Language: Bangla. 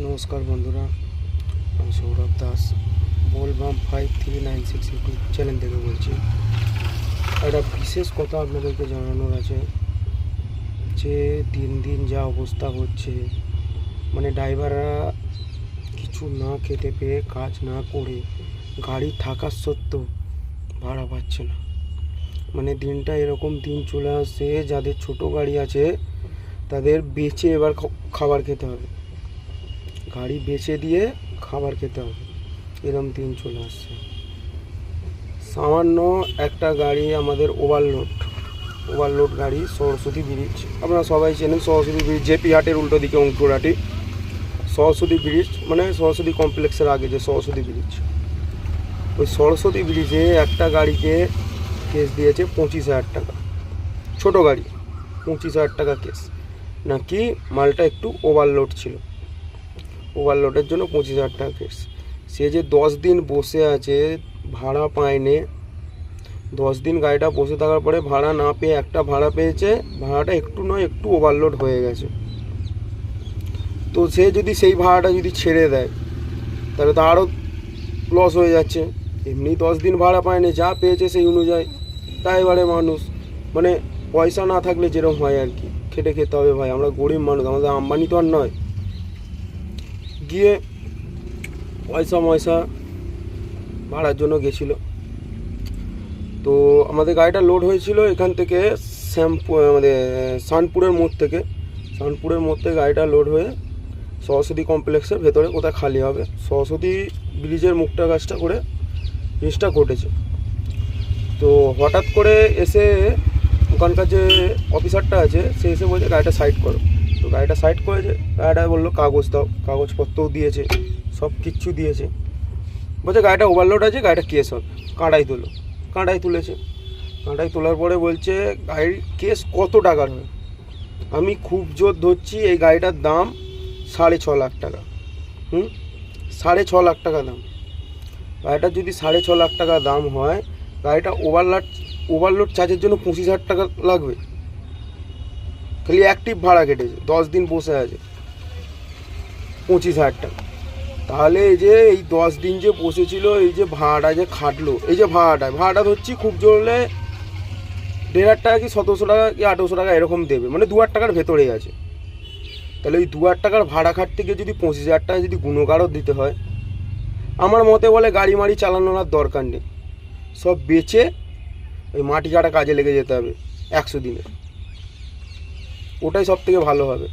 নমস্কার বন্ধুরা, আমি Sourav Das, বলবাম five three nine six YouTube channel থেকে বলছি। একটা বিশেষ কথা আপনাদেরকে জানানোর আছে, যে দিন দিন যা অবস্থা হচ্ছে মানে ড্রাইভাররা কিছু না খেতে পেয়ে কাজ না করে গাড়ি থাকার সত্ত্বেও ভাড়া পাচ্ছে না। মানে দিনটা এরকম দিন চলে আসছে, যাদের ছোট গাড়ি আছে, তাদের বেচে এবার খাবার খেতে হবে। গাড়ি বেচে দিয়ে খাবার খেতে হবে। এরম দিন চলে আসছে। সামান্য একটা গাড়ি আমাদের ওভারলোড ওভারলোড গাড়ি সরস্বতী ব্রিজ আপনারা সবাই চেনেন সরস্বতী ব্রিজ জেপি হাটের উল্টো দিকে অঙ্কুরাটি। সরস্বতী ব্রিজ মানে সরস্বতী কমপ্লেক্সের আগে যে সরস্বতী ব্রিজ ওই সরস্বতী ব্রিজে একটা গাড়িকে কেস দিয়েছে পঁচিশ হাজার টাকা। ছোট গাড়ি, পঁচিশ হাজার টাকা কেস নাকি মালটা একটু ওভারলোড ছিল। ওভারলোডের জন্য পঁচিশ হাজার টাকা কেস সে যে দশ দিন বসে আছে, ভাড়া পায়নি, দশ দিন গাড়িটা বসে থাকার পরে ভাড়া না পেয়ে একটা ভাড়া পেয়েছে, ভাড়াটা একটু নয় একটু ওভারলোড হয়ে গেছে। তো সে যদি সেই ভাড়াটা যদি ছেড়ে দেয়, তাহলে তো আরও লস হয়ে যাচ্ছে। এমনি দশ দিন ভাড়া পায়নি, যা পেয়েছে সেই অনুযায়ী। ড্রাইভারে মানুষ মানে পয়সা না থাকলে যেরকম হয় আর কি। খেটে খেতে হবে ভাই, আমরা গরিব মানুষ, আমাদের আম্বানি তো আর নয়। গিয়ে পয়সা ময়সা ভাড়ার জন্য গেছিল। তো আমাদের গাড়িটা লোড হয়েছিল এখান থেকে শ্যাম্পু আমাদের শানপুরের মোড় থেকে। শানপুরের মোড় থেকে গাড়িটা লোড হয়ে সরস্বতী কমপ্লেক্সের ভেতরে কোথায় খালি হবে। সরস্বতী ব্রিজের মুখটা গাছটা করে জিনিসটা ঘটেছে। তো হঠাৎ করে এসে ওখানকার যে অফিসারটা আছে, সে এসে বলছে গাড়িটা সাইড করো। তো গাড়িটা সাইড করেছে। গাড়িটা বলল, কাগজ দাও, কাগজপত্রও দিয়েছে, সব কিচ্ছু দিয়েছে। বলছে, গাড়িটা ওভারলোড আছে, গাড়িটা কেস হবে। কাঁটাই তুলো কাঁটাই তুলেছে। কাঁটাই তোলার পরে বলছে, গাড়ির কেস কত টাকার হয় আমি খুব জোর ধরছি, এই গাড়িটার দাম সাড়ে ছ লাখ টাকা। হুম? সাড়ে ছ লাখ টাকা দাম। গাড়িটার যদি সাড়ে ছ লাখ টাকা দাম হয়, গাড়িটা ওভারলোড ওভারলোড চার্জের জন্য পঁচিশ হাজার টাকা লাগবে। খালি অ্যাক্টিভ ভাড়া কেটেছে, দশ দিন বসে আছে। পঁচিশ হাজার টাকা। তাহলে এই যে, এই দশ দিন যে বসেছিল, এই যে ভাড়াটা যে খাটলো, এই যে ভাড়াটা ভাড়াটা ধরছি খুব জোরলে দেড় হাজার টাকা কি সতেরোশো টাকা কি আঠেরোশো টাকা এরকম দেবে মানে দু হাজার টাকার ভেতরেই আছে। তাহলে ওই দু হাজার টাকার ভাড়া খাট থেকে যদি পঁচিশ হাজার টাকা যদি গুণগারও দিতে হয়, আমার মতে বলে গাড়ি মাড়ি চালানোর আর দরকার নেই। সব বেচে ওই মাটি কাটা কাজে লেগে যেতে হবে, একশো দিনে। ওটাই সব থেকে ভালো হবে।